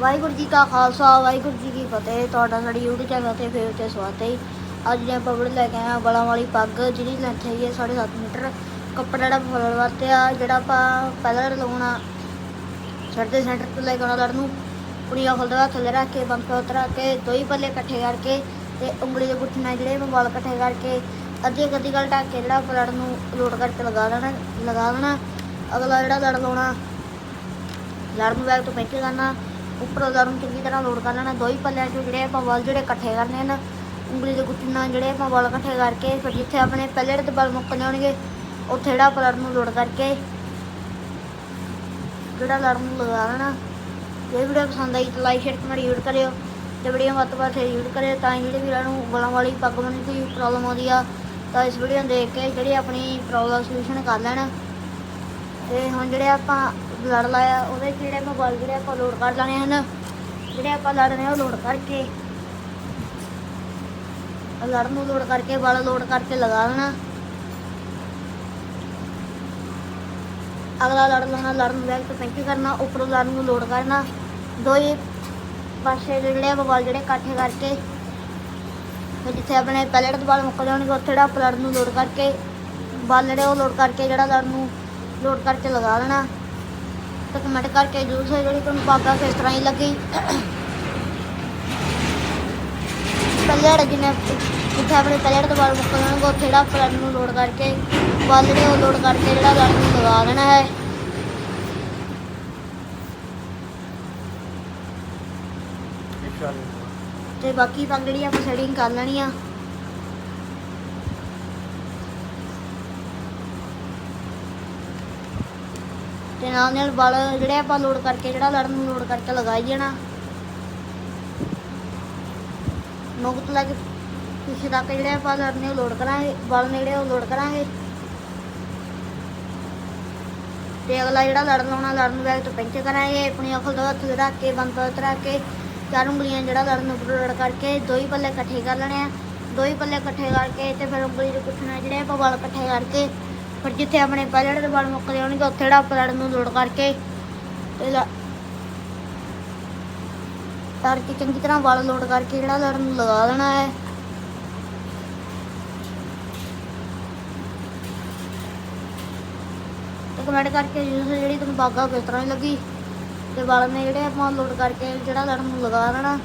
ਵਾਹਿਗੁਰੂ ਜੀ ਕਾ ਖਾਲਸਾ, ਵਾਹਿਗੁਰੂ ਜੀ ਕੀ ਫਤਿਹ। ਤੁਹਾਡਾ ਸਾਡੀ YouTube ਚੈਨਲ ਤੇ ਫੇਰ ਤੇ ਸਵਾਗਤ ਹੈ ਅੱਜ ਜੇ ਆਪਾਂ ਵੀਡੀਓ ਲੈ ਕੇ ਆਏ ਹਾਂ ਬਲਾਂ ਵਾਲੀ ਪੱਗ ਜਿਹਦੀ ਲੈਂਥ ਹੈਗੀ ਹੈ 7.5 ਮੀਟਰ। ਕੱਪੜਾ ਜਿਹੜਾ ਫੁੱਲ ਵਾਸਤੇ ਆ, ਜਿਹੜਾ ਆਪਾਂ ਪਹਿਲਾਂ ਲਗਾਉਣਾ ਸਿਰ ਸੈਂਟਰ ਤੋਂ ਲੈ ਕੇ ਆਉਣਾ ਲੜ ਨੂੰ, ਕੁੜੀਆਂ ਖੁੱਲਦਾ ਥੱਲੇ ਰੱਖ ਕੇ ਬੰਦ ਤੋਂ ਉਤਰਾ ਕੇ ਦੋ ਹੀ ਪੱਲੇ ਇਕੱਠੇ ਕਰਕੇ ਤੇ ਉਂਗਲੀ ਦੇ ਗੁੱਠੇ ਨਾਲ ਜਿਹੜੇ ਵਾਲ ਇਕੱਠੇ ਕਰਕੇ ਅੱਧੀ ਅੱਧੀ ਗੱਲ ਢੱਕ ਕੇ ਜਿਹੜਾ ਆਪਾਂ ਲੜ ਨੂੰ ਲੋਡ ਕਰਕੇ ਲਗਾ ਦੇਣਾ ਲਗਾ ਦੇਣਾ। ਅਗਲਾ ਜਿਹੜਾ ਲੜ ਲਾਉਣਾ ਲੜ ਨੂੰ ਬੈਗ ਤੋਂ ਪੈਂਚੇ ਕਰਨਾ। ਉੱਪਰੋਂ ਲੜ ਨੂੰ ਚੰਗੀ ਤਰ੍ਹਾਂ ਲੋਡ ਕਰ ਲੈਣਾ ਦੋ ਹੀ ਪੱਲਿਆਂ ਚੋਂ ਜਿਹੜੇ ਆਪਾਂ ਵਾਲ ਜਿਹੜੇ ਇਕੱਠੇ ਕਰਨੇ ਹਨ, ਉਂਗਲੀ ਦੇ ਗੁੱਠੇ ਨਾਲ ਜਿਹੜੇ ਆਪਾਂ ਵਾਲ ਇਕੱਠੇ ਕਰਕੇ, ਫਿਰ ਜਿੱਥੇ ਆਪਣੇ ਪਹਿਲੇ ਜਿਹੜੇ ਵਾਲ ਮੁੱਕ ਜਾਣਗੇ ਉੱਥੇ ਜਿਹੜਾ ਆਪਾਂ ਲੜ ਨੂੰ ਲੋਡ ਕਰਕੇ ਜਿਹੜਾ ਲੜ ਨੂੰ ਲਗਾ ਲੈਣਾ। ਜੇ ਵੀਡੀਓ ਪਸੰਦ ਆਈ ਤਾਂ ਲਾਈਕ ਸ਼ੇਅਰ ਕਮੈਂਟ ਯੂਜ਼ ਕਰਿਓ। ਤੇ ਵੀਡੀਓ ਵੱਧ ਤੋਂ ਵੱਧ ਸ਼ੇਅਰ ਕਰਿਓ, ਤਾਂ ਹੀ ਜਿਹੜੇ ਵੀਰਾਂ ਨੂੰ ਗਲਾਂ ਵਾਲੀ ਪੱਗ ਬੰਨ੍ਹਣ ਦੀ ਪ੍ਰੋਬਲਮ ਆਉਂਦੀ ਆ, ਤਾਂ ਇਸ ਵੀਡੀਓ ਨੂੰ ਦੇਖ ਕੇ ਜਿਹੜੀ ਆਪਣੀ ਪ੍ਰੋਬਲਮ ਸੋਲੂਸ਼ਨ ਕਰ ਲੈਣ। ਤੇ ਹੁਣ ਜਿਹੜੇ ਆਪਾਂ ਲੜ ਲਾਇਆ, ਉਹਦੇ ਜਿਹੜੇ ਮੋਬਾਈਲ ਜਿਹੜੇ ਆਪਾਂ ਲੋਡ ਕਰ ਲੈਣੇ ਹਨ, ਜਿਹੜੇ ਆਪਾਂ ਲੜ ਨੇ ਉਹ ਲੋਡ ਕਰਕੇ ਲੜ ਨੂੰ ਲੋਡ ਕਰਕੇ, ਬਲ ਲੋਡ ਕਰਕੇ ਲਗਾ ਲੈਣਾ। ਅਗਲਾ ਲੜ ਲੈਣਾ ਲੜ ਨੂੰ ਬੈਕ ਤੋਂ ਪੈਂਚ ਕਰਨਾ, ਉੱਪਰੋਂ ਲੜ ਨੂੰ ਲੋਡ ਕਰਨਾ। ਦੋ ਪਾਸੇ ਜਿਹੜੇ ਆਪਾਂ ਜਿਹੜੇ ਇਕੱਠੇ ਕਰਕੇ, ਫਿਰ ਜਿੱਥੇ ਆਪਣੇ ਪਹਿਲੇ ਦੇ ਬਲ ਮੁੱਕ ਜਾਣਗੇ ਉੱਥੇ ਜਿਹੜਾ ਆਪਾਂ ਲੜ ਨੂੰ ਲੋਡ ਕਰਕੇ, ਬਲ ਜਿਹੜੇ ਉਹ ਲੋਡ ਕਰਕੇ, ਜਿਹੜਾ ਲੜ ਨੂੰ ਲੋਡ ਕਰਕੇ ਲਗਾ ਲੈਣਾ। ਤੇ ਕਮੈਂਟ ਕਰਕੇ ਜਰੂਰ ਸੋ ਜਿਹੜੀ ਤੁਹਾਨੂੰ ਪਾਗਾ ਕਿਸ ਤਰ੍ਹਾਂ ਹੀ ਲੱਗੀ। ਪਹਿਲੇ ਜਿਹਨੇ ਜਿੱਥੇ ਆਪਣੇ ਪਹਿਲੇ ਤੋਂ ਬਾਅਦ ਮੁੱਕ ਜਾਣਗੇ ਉੱਥੇ ਜਿਹੜਾ ਪਲਨ ਨੂੰ ਲੋਡ ਕਰਕੇ ਬਲ ਜਿਹੜੇ ਉਹ ਲੋਡ ਕਰਕੇ ਜਿਹੜਾ ਲੜ ਨੂੰ ਲਗਾ ਦੇਣਾ ਹੈ। ਤੇ ਬਾਕੀ ਪੱਗ ਜਿਹੜੀ ਆਪਾਂ ਸੈਟਿੰਗ ਕਰ ਲੈਣੀ ਆ। ਤੇ ਨਾਲ ਨਾਲ ਬਲ ਜਿਹੜੇ ਆਪਾਂ ਲੋਡ ਕਰਕੇ, ਜਿਹੜਾ ਲੜਨ ਨੂੰ ਲੋਡ ਕਰਕੇ ਲਗਾਈ ਜਾਣਾ ਨੋਕ ਤੋਂ ਕੇ ਪਿੱਛੇ ਤੱਕ ਜਿਹੜੇ ਆਪਾਂ ਲੜ ਨੇ ਲੋਡ ਕਰਾਂਗੇ, ਬਲ ਨੇ ਉਹ ਲੋਡ ਕਰਾਂਗੇ। ਤੇ ਅਗਲਾ ਜਿਹੜਾ ਲੜਨ ਲਾਉਣਾ ਲੜਨ ਨੂੰ ਬੈਗ ਤੋਂ ਪੈਂਚ ਕਰਾਂਗੇ, ਆਪਣੀ ਅਕਲ ਦਾ ਹੱਥ ਰੱਖ ਕੇ, ਬੰਦ ਰੱਖ ਕੇ, ਚਾਰ ਉਂਗਲੀਆਂ ਜਿਹੜਾ ਲੜ ਨੂੰ ਲੋਡ ਕਰਕੇ ਦੋ ਹੀ ਪੱਲੇ ਇਕੱਠੇ ਕਰ ਲੈਣੇ ਆ। ਦੋ ਹੀ ਪੱਲੇ ਇਕੱਠੇ ਕਰਕੇ ਤੇ ਫਿਰ ਉਂਗਲੀ ਦੇ ਪੁੱਠਣਾ ਜਿਹੜੇ ਆਪਾਂ ਬਲ ਇਕੱਠੇ ਕਰਕੇ ਫਿਰ ਜਿੱਥੇ ਆਪਣੇ ਪਹਿਲੇ ਦੇ ਬਲ ਮੁੱਕ ਜਾਣਗੇ ਉੱਥੇ ਜਿਹੜਾ ਆਪਾਂ ਲੜ ਨੂੰ ਲੋਡ ਕਰਕੇ ਤੇ ਲ- ਕਰਕੇ ਚੰਗੀ ਤਰ੍ਹਾਂ ਬਲ ਲੋਡ ਕਰਕੇ ਜਿਹੜਾ ਲੜ ਨੂੰ ਲਗਾ ਦੇਣਾ ਹੈ। ਕਮੈਂਟ ਕਰਕੇ ਜਰੂਰ ਜਿਹੜੀ ਤੁਹਾਨੂੰ ਬਾਗਾ ਕਿਸ ਤਰ੍ਹਾਂ ਦੀ ਲੱਗੀ, ਤੇ ਬਲ ਨੇ ਜਿਹੜੇ ਆਪਾਂ ਲੋਡ ਕਰਕੇ ਜਿਹੜਾ ਲੜ ਨੂੰ ਲਗਾ ਦੇਣਾ।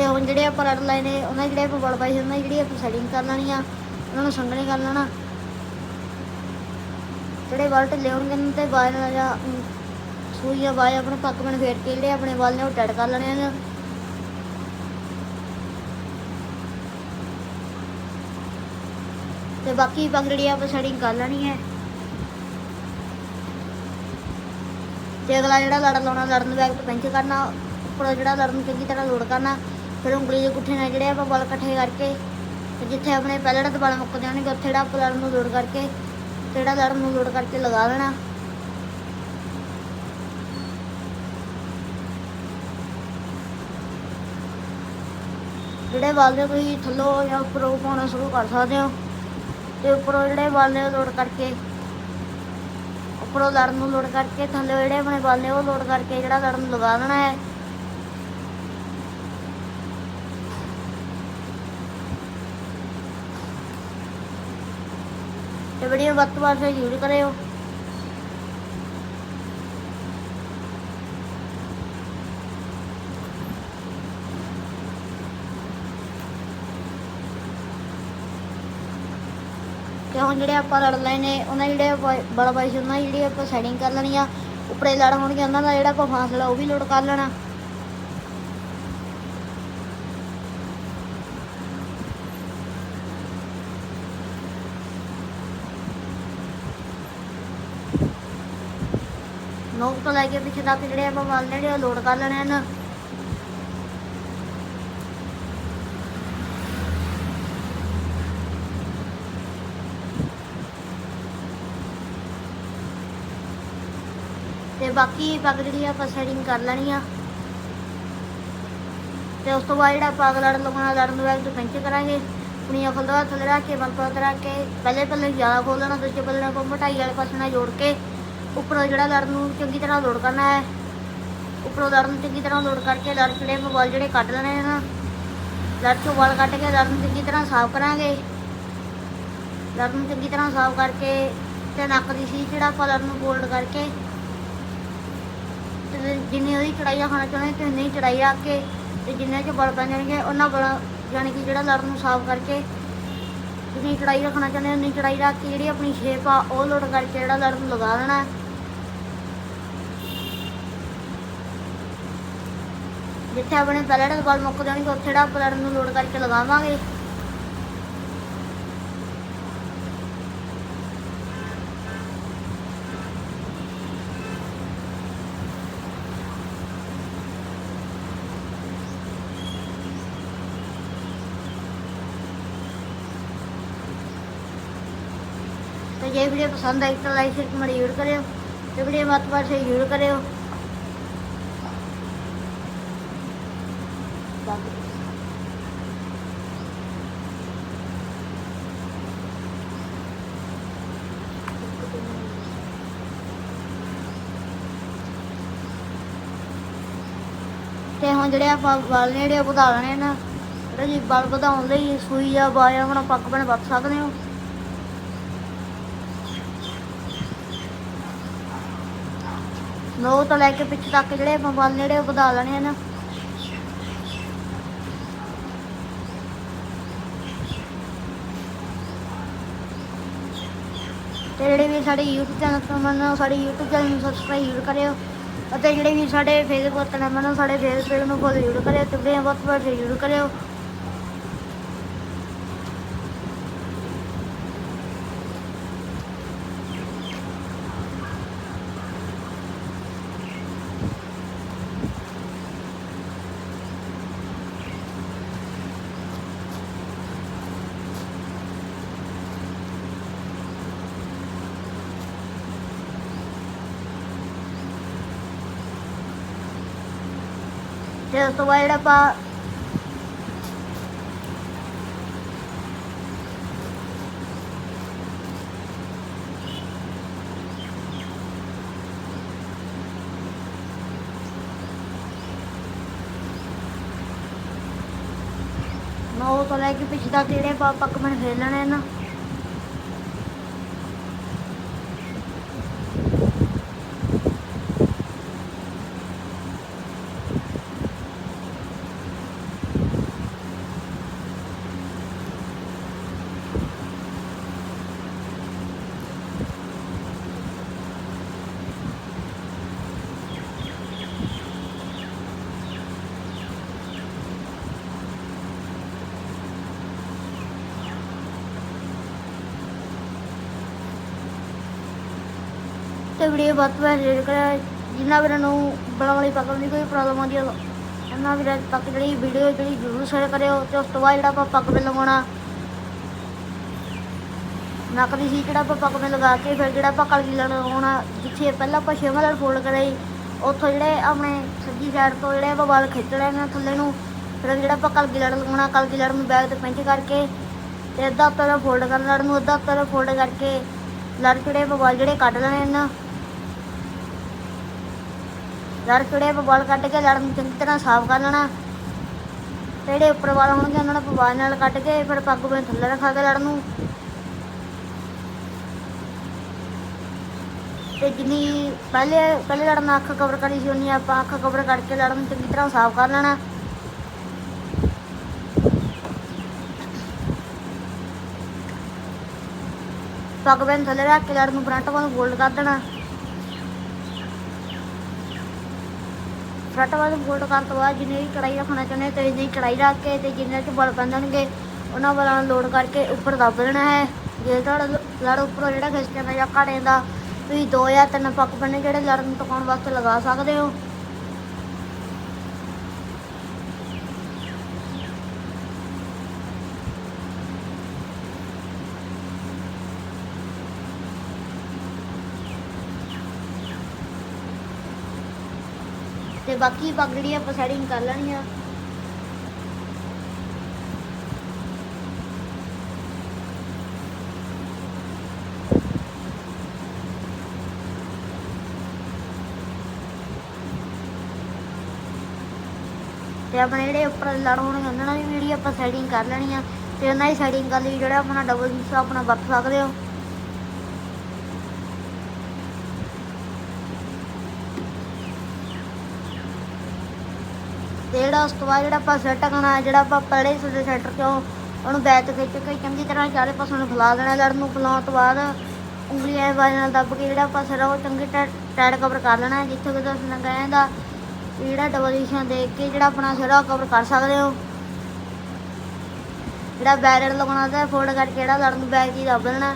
ਤੇ ਹੁਣ ਜਿਹੜੇ ਆਪਾਂ ਲੜ ਲਾਏ ਨੇ ਉਹਨਾਂ ਦੇ ਜਿਹੜੇ ਆਪਾਂ ਬਲ ਪਾਈ ਸੀ ਉਹਨਾਂ ਦੀ ਜਿਹੜੀ ਆਪਾਂ ਸੈਟਿੰਗ ਕਰ ਲੈਣੀ ਆ ਉਹਨਾਂ ਨੂੰ ਸੰਗਣੇ ਕਰ ਲੈਣਾ। ਜਿਹੜੇ ਬਲ ਢਿੱਲੇ ਹੋਣਗੇ ਉਹਨਾਂ ਤੇ ਬਾਹਰ ਨਾਲ ਜਾਂ ਅਮ, ਸੂਈ ਆਪਣੇ ਪੱਕ ਬਣ ਫੇਰ ਕੇ ਜਿਹੜੇ ਆਪਣੇ ਬਲ ਨੇ ਉਹ ਟੈਟ ਕਰ ਲੈਣੇ ਨੇ ਤੇ ਬਾਕੀ ਪੱਗ ਜਿਹੜੀ ਆਪਾਂ ਸੈਟਿੰਗ ਕਰ ਲੈਣੀ ਹੈ। ਤੇ ਅਗਲਾ ਜਿਹੜਾ ਲੜ ਲਾਉਣਾ ਲੜਨ ਬੈਗ ਤੋਂ ਪੈਂਚ ਕਰਨਾ ਉੱਪਰੋਂ ਜਿਹੜਾ ਲੜਨ ਚੰਗੀ ਤਰ੍ਹਾਂ ਲੋਡ ਕਰਨਾ ਫਿਰ ਉਂਗਲੀ ਦੇ ਗੁੱਠੇ ਨਾਲ ਜਿਹੜੇ ਆਪਾਂ ਬਲ ਇਕੱਠੇ ਕਰਕੇ ਤੇ ਜਿੱਥੇ ਆਪਣੇ ਪਹਿਲੇ ਦੇ ਬਲ ਮੁੱਕ ਜਾਣਗੇ ਉੱਥੇ ਜਿਹੜਾ ਆਪਾਂ ਲੜ ਨੂੰ ਲੋਡ ਕਰਕੇ ਜਿਹੜਾ ਲੜ ਨੂੰ ਲੋਡ ਕਰਕੇ ਲਗਾ ਦੇਣਾ। ਜਿਹੜੇ ਬਲ ਦੇ ਤੁਸੀਂ ਥੱਲੋਂ ਜਾਂ ਉੱਪਰੋਂ ਪਾਉਣਾ ਸ਼ੁਰੂ ਕਰ ਸਕਦੇ ਹੋ, ਤੇ ਉੱਪਰੋਂ ਜਿਹੜੇ ਬਲ ਨੇ ਲੋਡ ਕਰਕੇ, ਉੱਪਰੋਂ ਲੜ ਨੂੰ ਲੋਡ ਕਰਕੇ, ਥੱਲੇ ਜਿਹੜੇ ਆਪਣੇ ਬਲ ਨੇ ਉਹ ਲੋਡ ਕਰਕੇ ਜਿਹੜਾ ਲੜ ਨੂੰ ਲਗਾ ਦੇਣਾ ਹੈ। ਤੇ ਵੀਡੀਓ ਵੱਧ ਤੋਂ ਵੱਧ ਜ਼ਰੂਰ ਕਰਿਓ। ਤੇ ਹੁਣ ਜਿਹੜੇ ਆਪਾਂ ਲੜ ਲਏ ਨੇ, ਉਹਨਾਂ ਦੀ ਜਿਹੜੇ ਬੜਾ ਬਾਈ ਉਹਨਾਂ ਦੀ ਜਿਹੜੀ ਆਪਾਂ ਸੈਟਿੰਗ ਕਰ ਲੈਣੀ ਆ, ਉੱਪਰੇ ਲੜ ਹੋਣਗੇ, ਉਹਨਾਂ ਦਾ ਜਿਹੜਾ ਆਪਾਂ ਫਾਸਲਾ ਉਹ ਵੀ ਲੋਡ ਕਰ ਲੈਣਾ। ਨੋਕ ਤੋਂ ਲੈ ਕੇ ਪਿੱਛੇ ਤੱਕ ਜਿਹੜੇ ਆਪਾਂ ਵਾਲ ਨੇ ਜਿਹੜੇ ਉਹ ਲੋਡ ਕਰ ਲੈਣੇ ਹਨ ਤੇ ਬਾਕੀ ਪੱਗ ਜਿਹੜੀ ਆਪਾਂ ਸੈਟਿੰਗ ਕਰ ਲੈਣੀ ਆ। ਤੇ ਉਸ ਤੋਂ ਬਾਅਦ ਜਿਹੜਾ ਪੱਗ ਲੜ ਲਗਾਉਣਾ ਲੜਨ ਨੂੰ ਬੈਗ ਤੋਂ ਪੈਂਚ ਕਰਾਂਗੇ। ਪੁਣੀਆਂ ਖੋਲਦਾ ਥੱਲੇ ਰੱਖ ਕੇ ਬੰਦ ਪਰ ਕੇ, ਪਹਿਲੇ ਪੱਲੇ ਜ਼ਿਆਦਾ ਖੋਲ ਲੈਣਾ ਦੂਜੇ ਪੱਲੇ ਨਾਲ ਮੋਟਾਈ ਵਾਲੇ ਪਾਸੇ ਨਾਲ ਜੋੜ ਕੇ। ਉੱਪਰੋਂ ਜਿਹੜਾ ਲੜ ਨੂੰ ਚੰਗੀ ਤਰ੍ਹਾਂ ਲੋਡ ਕਰਨਾ ਹੈ, ਉੱਪਰੋਂ ਲੜ ਨੂੰ ਚੰਗੀ ਤਰ੍ਹਾਂ ਲੋਡ ਕਰਕੇ ਲੜ ਜਿਹੜੇ ਵਾਲ ਜਿਹੜੇ ਕੱਢ ਲੈਣੇ ਨਾ, ਲੜ ਚੋਂ ਵਾਲ ਕੱਢ ਕੇ ਲੜ ਨੂੰ ਚੰਗੀ ਤਰ੍ਹਾਂ ਸਾਫ਼ ਕਰਾਂਗੇ। ਲੜ ਨੂੰ ਚੰਗੀ ਤਰ੍ਹਾਂ ਸਾਫ਼ ਕਰਕੇ ਤੇ ਨੱਕ ਦੀ ਸੀ ਜਿਹੜਾ ਆਪਾਂ ਲੜ ਨੂੰ ਫੋਲਡ ਕਰਕੇ ਤੇ ਜਿੰਨੀ ਉਹਦੀ ਚੜਾਈ ਰੱਖਣਾ ਚਾਹੁੰਦੇ ਤੇ ਉਨੀ ਚੜਾਈ ਰੱਖ ਕੇ ਤੇ ਜਿੰਨੇ ਚ ਬਲ ਪੈ ਜਾਣਗੇ, ਉਹਨਾਂ ਬਲ ਯਾਨੀ ਕਿ ਜਿਹੜਾ ਲੜ ਨੂੰ ਸਾਫ਼ ਕਰਕੇ ਜਿੰਨੀ ਚੜਾਈ ਰੱਖਣਾ ਚਾਹੁੰਦੇ ਉਨੀ ਚੜਾਈ ਰੱਖ ਕੇ ਜਿਹੜੀ ਆਪਣੀ ਸ਼ੇਪ ਆ, ਉਹ ਲੋਡ ਕਰਕੇ ਜਿਹੜਾ ਲੜ ਨੂੰ ਲਗਾ ਦੇਣਾ। ਜਿੱਥੇ ਆਪਣੇ ਪਹਿਲੇ ਦੇ ਬਲ ਮੁੱਕ ਜਾਣਗੇ, ਉੱਥੇ ਜਿਹੜਾ ਆਪਾਂ ਨੂੰ ਲੋਡ ਕਰਕੇ ਲਗਾਵਾਂਗੇ। ਤੇ ਜੇ ਵੀਡੀਓ ਪਸੰਦ ਆਈ ਤਾਂ ਲਾਈਕ ਸ਼ੇਅਰ ਕਮੈਂਟ ਜ਼ਰੂਰ ਕਰਿਓ। ਤੇ ਵੀਡੀਓ ਮੱਤ ਪਾਰ ਸੇ ਜ਼ਰੂਰ ਕਰਿਓ ਤੇ ਹੁਣ ਜਿਹੜੇ ਆਪਾਂ ਵਾਲ ਨੇ ਜਿਹੜੇ ਉਹ ਵਧਾ ਲੈਣੇ ਨਾ, ਜਿਹੜੇ ਜੀ ਵਾਲ ਵਧਾਉਣ ਲਈ ਸੂਈ ਜਾਂ ਬਾਇਆ ਹੁਣ ਪੱਕ ਬਣ ਵੱਧ ਸਕਦੇ ਹੋ। ਨੋ ਤੋਂ ਲੈ ਕੇ ਪਿੱਛੇ ਤੱਕ ਜਿਹੜੇ ਆਪਾਂ ਵਾਲ ਨੇ ਜਿਹੜੇ ਉਹ ਵਧਾ ਲੈਣੇ ਨਾ। ਤੇ ਸਾਡੇ YouTube ਚੈਨਲ ਤੋਂ ਮੈਨੂੰ ਸਾਡੇ YouTube ਚੈਨਲ ਨੂੰ ਸਬਸਕ੍ਰਾਈਬ ਜ਼ਰੂਰ ਕਰਿਓ ਅਤੇ ਜਿਹੜੇ ਵੀ ਸਾਡੇ ਫੇਸਬੁੱਕ ਤੇ ਮੈਨੂੰ ਸਾਡੇ ਫੇਸਬੁੱਕ ਨੂੰ ਫੋਲੋ ਜ਼ਰੂਰ ਕਰਿਓ ਤੇ ਵੀਡੀਓ ਬਹੁਤ ਬਹੁਤ ਜ਼ਰੂਰ ਕਰਿਓ। ਤੇ ਉਸ ਤੋਂ ਬਾਅਦ ਜਿਹੜਾ ਆਪਾਂ ਨੌ ਤੋਂ ਲੈ ਕੇ ਪਿੱਛੇ ਤੱਕ ਜਿਹੜੇ ਆਪਾਂ ਤੇ ਵੀਡੀਓ ਬਹੁਤ ਵਾਰ ਸ਼ੇਅਰ ਕਰਿਆ। ਜਿੰਨਾ ਵੀਰਾਂ ਨੂੰ ਬਲਾਂ ਵਾਲੀ ਪੱਕਣ ਦੀ ਕੋਈ ਪ੍ਰੋਬਲਮ ਆਉਂਦੀ ਹੈ ਉਹਨਾਂ ਵੀਰਾਂ ਤੱਕ ਜਿਹੜੀ ਵੀਡੀਓ ਜਿਹੜੀ ਜ਼ਰੂਰ ਸ਼ੇਅਰ ਕਰਿਓ ਤੇ ਉਸ ਤੋਂ ਬਾਅਦ ਜਿਹੜਾ ਆਪਾਂ ਪੱਕ ਬਿੱਲ ਲਗਾਉਣਾ। ਨੱਕ ਦੀ ਸੀ ਜਿਹੜਾ ਆਪਾਂ ਪੱਕ ਬਿੱਲ ਲਗਾ ਕੇ ਫਿਰ ਜਿਹੜਾ ਆਪਾਂ ਕਲਗੀ ਲਗਾਉਣਾ ਜਿੱਥੇ ਪਹਿਲਾਂ ਆਪਾਂ ਛੇਵਾਂ ਲੜ ਫੋਲਡ ਕਰਾਈ, ਉੱਥੋਂ ਜਿਹੜੇ ਆਪਣੇ ਸੱਜੀ ਸਾਈਡ ਤੋਂ ਜਿਹੜੇ ਆਪਾਂ ਵਾਲ ਖਿੱਚ ਲੈਣੇ ਥੱਲੇ ਨੂੰ, ਫਿਰ ਜਿਹੜਾ ਆਪਾਂ ਕਲਗੀ ਲੜ ਲਗਾਉਣਾ, ਕਲਗੀ ਲੜ ਨੂੰ ਬੈਗ ਤੇ ਪਿੰਚ ਕਰਕੇ ਤੇ ਅੱਧਾ ਉੱਤਰ ਫੋਲਡ ਕਰਨਾ ਲੜ ਨੂੰ ਅੱਧਾ ਉੱਤਰ ਫੋਲਡ ਕਰਕੇ, ਲੜ ਜਿਹੜੇ ਬਵਾਲ ਜਿਹੜੇ ਕੱਢ ਲੈਣੇ ਇਹਨਾਂ ਲੜ ਕਿਹੜੇ ਆਪਾਂ ਵਾਲ ਕੱਢ ਕੇ ਲੜ ਨੂੰ ਚੰਗੀ ਤਰ੍ਹਾਂ ਸਾਫ਼ ਕਰ ਲੈਣਾ। ਤੇ ਜਿਹੜੇ ਉੱਪਰ ਵਾਲ ਹੋਣਗੇ, ਉਹਨਾਂ ਨੂੰ ਆਪਾਂ ਨਾਲ ਕੱਢ ਕੇ ਫਿਰ ਪੱਗ ਬਣ ਥੱਲੇ ਰੱਖਾ ਕੇ ਲੜ ਨੂੰ। ਤੇ ਜਿੰਨੀ ਪਹਿਲੇ ਪਹਿਲੇ ਲੜ ਅੱਖ ਕਵਰ ਕਰੀ ਸੀ, ਉਨੀ ਆਪਾਂ ਅੱਖ ਕਵਰ ਕਰਕੇ ਲੜਨ ਨੂੰ ਚੰਗੀ ਤਰ੍ਹਾਂ ਸਾਫ਼ ਕਰ ਲੈਣਾ। ਪੱਗ ਬਣ ਥੱਲੇ ਰੱਖ ਕੇ ਲੜ ਨੂੰ ਫਰੰਟ ਵੱਲ ਗੋਲਡ ਕਰ ਦੇਣਾ। ਫਰੰਟ ਵੱਲ ਫੋਲਡ ਕਰਨ ਤੋਂ ਬਾਅਦ ਜਿੰਨੀ ਵੀ ਕੜਾਈ ਰੱਖਣਾ ਚਾਹੁੰਦੇ ਤੇ ਇੰਨੀ ਕੜਾਈ ਰੱਖ ਕੇ ਤੇ ਜਿੰਨੇ ਚ ਬਲ ਪੈਂਦਣਗੇ ਉਹਨਾਂ ਬਲਾਂ ਨੂੰ ਲੋਡ ਕਰਕੇ ਉੱਪਰ ਦੱਬ ਦੇਣਾ ਹੈ। ਜੇ ਤੁਹਾਡਾ ਲੜ ਉੱਪਰੋਂ ਜਿਹੜਾ ਖਿਸਕਣ ਦਾ ਜਾਂ ਘੜੇ ਦਾ, ਤੁਸੀਂ ਦੋ ਜਾਂ ਤਿੰਨ ਪੱਕ ਬੰਨੇ ਜਿਹੜੇ ਲੜ ਨੂੰ ਟਿਕਾਉਣ ਵਾਸਤੇ ਲਗਾ ਸਕਦੇ ਹੋ। ਤੇ ਬਾਕੀ ਪਗੜੀ ਆਪਾਂ ਸੈਟਿੰਗ ਕਰ ਲੈਣੀ ਆ ਤੇ ਆਪਣੇ ਜਿਹੜੇ ਉੱਪਰ ਲੜ ਹੋਣਗੇ, ਉਹਨਾਂ ਦੀ ਵੀਡੀਓ ਆਪਾਂ ਸਾਈਡਿੰਗ ਕਰ ਲੈਣੀ ਆ, ਤੇ ਉਹਨਾਂ ਦੀ ਸਾਈਡਿੰਗ ਕਰ ਲਈ ਜਿਹੜਾ ਆਪਣਾ ਡਬਲ ਹਿੱਸਾ ਆਪਣਾ ਵਰਤ ਸਕਦੇ ਹੋ। ਤੇ ਜਿਹੜਾ ਉਸ ਤੋਂ ਬਾਅਦ ਜਿਹੜਾ ਆਪਾਂ ਸੈੱਟ ਕਰਨਾ ਜਿਹੜਾ ਆਪਾਂ ਪਹਿਲੇ ਸਦੇ ਸੈਂਟਰ ਤੋਂ ਉਹਨੂੰ ਬੈਕ ਖਿੱਚ ਕੇ ਚੰਗੀ ਤਰ੍ਹਾਂ ਚਾਰੇ ਪਾਸੇ ਨੂੰ ਫੈਲਾ ਦੇਣਾ ਲੜ ਨੂੰ ਫੈਲਾਉਣ ਤੋਂ ਬਾਅਦ ਉਂਗਲੀਆਂ ਬਾਜ ਨਾਲ ਦੱਬ ਕੇ ਜਿਹੜਾ ਆਪਾਂ ਸਿਰ ਆ ਉਹ ਚੰਗੀ ਟਾਈਟ ਕਵਰ ਕਰ ਲੈਣਾ ਹੈ, ਜਿੱਥੇ ਕਿ ਤੁਸੀਂ ਲੰਗਾਇਆ ਦਾ ਜਿਹੜਾ ਡਬਲ ਹਿੱਸਾ ਦੇਖ ਕੇ ਜਿਹੜਾ ਆਪਣਾ ਸਿਰ ਉਹ ਕਵਰ ਕਰ ਸਕਦੇ ਹੋ। ਜਿਹੜਾ ਬੈਰਰ ਲਗਾਉਣਾ ਤਾਂ ਫੋਲਡ ਕਰਕੇ ਜਿਹੜਾ ਲੜ ਨੂੰ ਬੈਕ ਹੀ ਦੱਬ ਦੇਣਾ।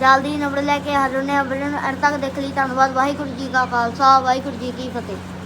ਜਲਦੀ ਨੰਬਰ ਲੈ ਕੇ ਹਾਜ਼ਰ ਨੇ ਵੀਡੀਓ ਨੂੰ ਤੱਕ ਦੇਖ ਲਈ ਧੰਨਵਾਦ ਵਾਹਿਗੁਰੂ ਜੀ ਕਾ ਖਾਲਸਾ ਵਾਹਿਗੁਰੂ ਜੀ ਕੀ ਫਤਿਹ।